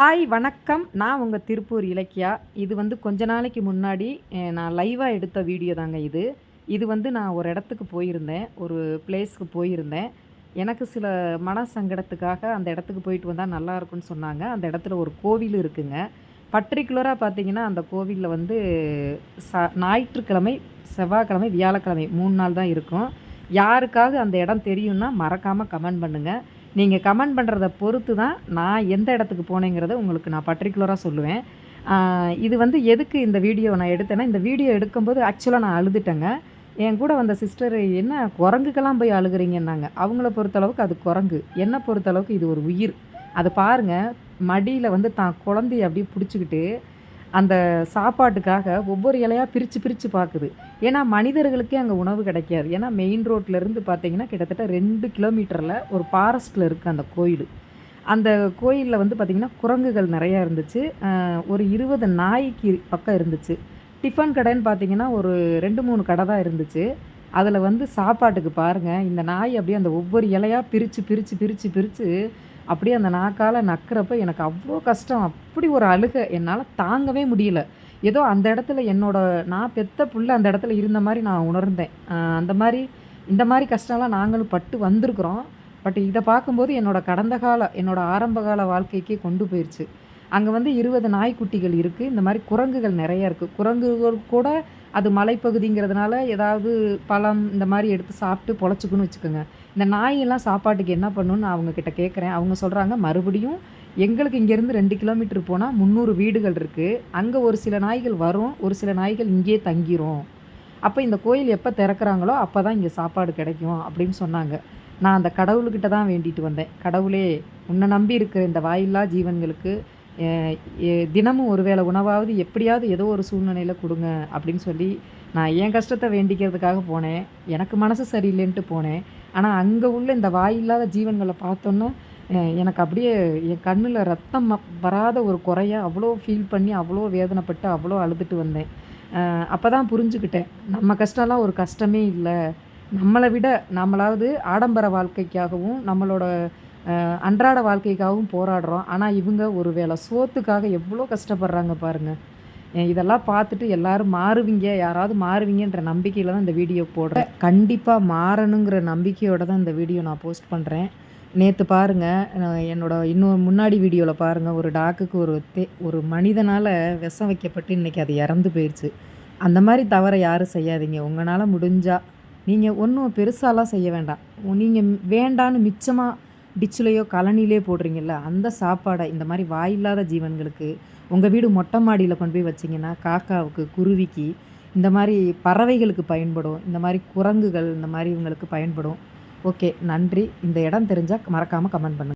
Hi வணக்கம். நான் உங்கள் திருப்பூர் இலக்கியா. இது வந்து கொஞ்ச நாளைக்கு முன்னாடி நான் லைவாக எடுத்த வீடியோ தாங்க இது. இது வந்து நான் ஒரு இடத்துக்கு போயிருந்தேன். ஒரு பிளேஸ்க்கு போயிருந்தேன். எனக்கு சில மன சங்கடத்துக்காக அந்த இடத்துக்கு போயிட்டு வந்தால் நல்லா இருக்கும்னு சொன்னாங்க. அந்த இடத்துல ஒரு கோவில் இருக்குங்க. பர்டிகுலராக பார்த்தீங்கன்னா அந்த கோவிலில் வந்து ச ஞாயிற்றுக்கிழமை செவ்வாய்க்கிழமை வியாழக்கிழமை மூணு நாள் தான் இருக்கும். யாருக்காவது அந்த இடம் தெரியும்னா மறக்காமல் கமெண்ட் பண்ணுங்கள் நீங்கள் கமெண்ட் பண்ணுறத பொறுத்து தான் நான் எந்த இடத்துக்கு போனேங்கிறத உங்களுக்கு நான் பர்டிகுலராக சொல்லுவேன். இது வந்து எதுக்கு இந்த வீடியோ நான் எடுத்தேன்னா இந்த வீடியோ எடுக்கும்போது ஆக்சுவலாக நான் அழுதுட்டேங்க. என் கூட வந்த சிஸ்டர் என்ன குரங்குக்கெல்லாம் போய் அழுகுறீங்கன்னாங்க. அவங்கள பொறுத்தளவுக்கு அது குரங்கு. என்னை பொறுத்தளவுக்கு இது ஒரு உயிர். அதை பாருங்கள் மடியில் வந்து தான் குழந்தைய அப்படியே பிடிச்சிக்கிட்டு அந்த சாப்பாட்டுக்காக ஒவ்வொரு இலையாக பிரித்து பிரித்து பார்க்குது. ஏன்னா மனிதர்களுக்கே அங்கே உணவு கிடைக்காது. ஏன்னா மெயின் ரோட்லேருந்து பார்த்தீங்கன்னா கிட்டத்தட்ட ரெண்டு கிலோமீட்டரில் ஒரு ஃபாரஸ்ட்டில் இருக்குது அந்த கோயில். அந்த கோயிலில் வந்து பார்த்திங்கன்னா குரங்குகள் நிறையா இருந்துச்சு. ஒரு இருபது நாய்க்கு பக்கம் இருந்துச்சு. டிஃபன் கடைன்னு பார்த்தீங்கன்னா ஒரு ரெண்டு மூணு கடை தான் இருந்துச்சு. அதில் வந்து சாப்பாட்டுக்கு பாருங்கள் இந்த நாய் அப்படியே அந்த ஒவ்வொரு இலையாக பிரித்து பிரித்து பிரித்து பிரித்து அப்படியே அந்த நாக்கால் நக்கிறப்ப எனக்கு அவ்வளோ கஷ்டம். அப்படி ஒரு அழுகை என்னால் தாங்கவே முடியல. ஏதோ அந்த இடத்துல என்னோட நான் பெத்த புள்ள அந்த இடத்துல இருந்த மாதிரி நான் உணர்ந்தேன். அந்த மாதிரி இந்த மாதிரி கஷ்டம்லாம் நாங்களும் பட்டு வந்திருக்கிறோம். பட் இதை பார்க்கும்போது என்னோட கடந்த கால என்னோடய ஆரம்ப கால வாழ்க்கைக்கே கொண்டு போயிடுச்சு அங்கே வந்து இருபது நாய்க்குட்டிகள் இருக்குது இந்த மாதிரி குரங்குகள் நிறைய இருக்குது குரங்குகள் கூட அது மலைப்பகுதிங்கிறதுனால ஏதாவது பழம் இந்த மாதிரி எடுத்து சாப்பிட்டு பொழைச்சிக்குன்னு வச்சுக்கோங்க. இந்த நாயெல்லாம் சாப்பாட்டுக்கு என்ன பண்ணுன்னு அவங்கக்கிட்ட அவங்க கிட்ட கேட்குறேன் அவங்க சொல்கிறாங்க மறுபடியும் எங்களுக்கு இங்கேருந்து ரெண்டு கிலோமீட்டர் போனால் முந்நூறு வீடுகள் இருக்குது அங்கே ஒரு சில நாய்கள் வரும் ஒரு சில நாய்கள் இங்கேயே தங்கிரும். அப்போ இந்த கோயில் எப்போ திறக்கிறாங்களோ அப்போ தான் இங்கே சாப்பாடு கிடைக்கும் அப்படின்னு சொன்னாங்க. நான் அந்த கடவுள்கிட்ட தான் வேண்டிட்டு வந்தேன். கடவுளே உன்னை நம்பி இருக்கிற இந்த வாயில்லா ஜீவன்களுக்கு தினமும் ஒரு வேளை உணவாவது எப்படியாவது ஏதோ ஒரு சூழ்நிலையில் கொடுங்க அப்படின்னு சொல்லி நான் என் கஷ்டத்தை வேண்டிக்கிறதுக்காக போனேன். எனக்கு மனசு சரியில்லைன்ட்டு போனேன். ஆனால் அங்கே உள்ள இந்த வாயில்லாத ஜீவன்களை பார்த்தோன்னா எனக்கு அப்படியே என் கண்ணில் ரத்தம் வராத ஒரு குறையாக அவ்வளோ ஃபீல் பண்ணி அவ்வளோ வேதனைப்பட்டு அவ்வளோ அழுதுட்டு வந்தேன். அப்போ தான் புரிஞ்சுக்கிட்டேன். நம்ம கஷ்டம்லாம் ஒரு கஷ்டமே இல்லை. நம்மளை விட நம்மளாவது ஆடம்பர வாழ்க்கைக்காகவும் நம்மளோட அன்றாட வாழ்க்கைக்காகவும் போராடுறோம். ஆனால் இவங்க ஒரு வேளை சோத்துக்காக எவ்வளோ கஷ்டப்படுறாங்க பாருங்கள் இதெல்லாம் பார்த்துட்டு எல்லாரும் மாறுவீங்க யாராவது மாறுவீங்கன்ற நம்பிக்கையில் தான் இந்த வீடியோ போடுறேன். கண்டிப்பாக மாறணுங்கிற நம்பிக்கையோட தான் இந்த வீடியோ நான் போஸ்ட் பண்ணுறேன் நேற்று பாருங்கள் என்னோட இன்னும் முன்னாடி வீடியோவில் பாருங்கள் ஒரு டாக்குக்கு ஒரு தே ஒரு மனிதனால் விஷம் வைக்கப்பட்டு இன்றைக்கி அது இறந்து போயிடுச்சு அந்த மாதிரி தவறை யாரும் செய்யாதீங்க. உங்களால் முடிஞ்சால் நீங்கள் ஒன்றும் பெருசாலாம் செய்ய வேண்டாம். நீங்கள் வேண்டான்னு மிச்சமாக டிச்சிலையோ கலனிலே போடுறீங்கல்ல அந்த சாப்பாடை இந்த மாதிரி வாயில்லாத ஜீவன்களுக்கு உங்கள் வீடு மொட்டை மாடியில் கொண்டு போய் வச்சிங்கன்னா காக்காவுக்கு குருவிக்கு இந்த மாதிரி பறவைகளுக்கு பயன்படும் இந்த மாதிரி குரங்குகள் இந்த மாதிரி இவங்களுக்கு பயன்படும். ஓகே நன்றி. இந்த இடம் தெரிஞ்சால் மறக்காமல் கமெண்ட் பண்ணுங்கள்